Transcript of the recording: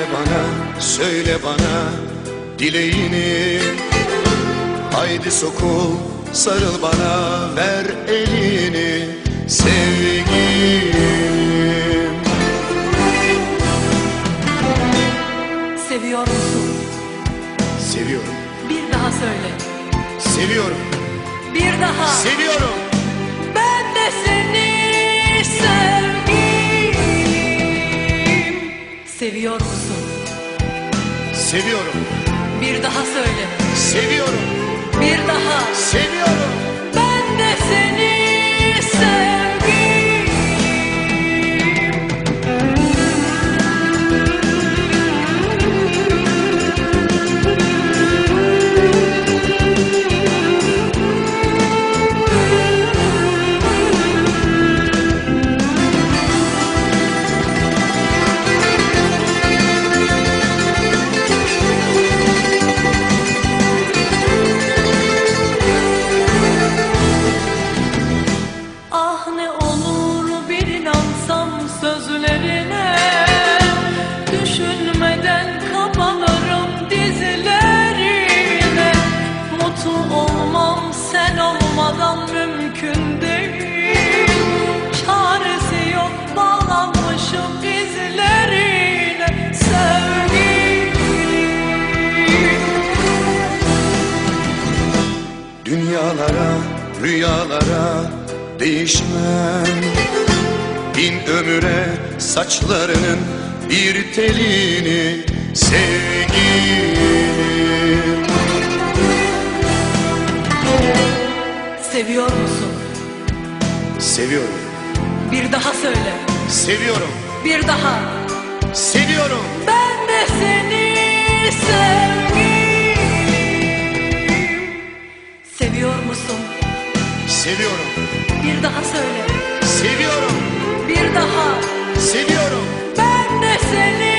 Söyle bana, söyle bana dileğini Haydi sokul, sarıl bana, ver elini Sevgilim Seviyor musun? Seviyorum, Bir daha söyle. seviyorum, Bir daha. seviyorum Seviyor musun? Seviyorum, Bir daha söyle. seviyorum, Bir daha. seviyorum Dünyalara, rüyalara değişmem. Bin ömüre saçlarının bir telini Sevgilim. Seviyor musun? Seviyorum, Bir daha söyle. Seviyorum, Bir daha. Seviyorum. Ben de seni Bir daha söyle. Seviyorum. Bir daha. Seviyorum. Ben de seni.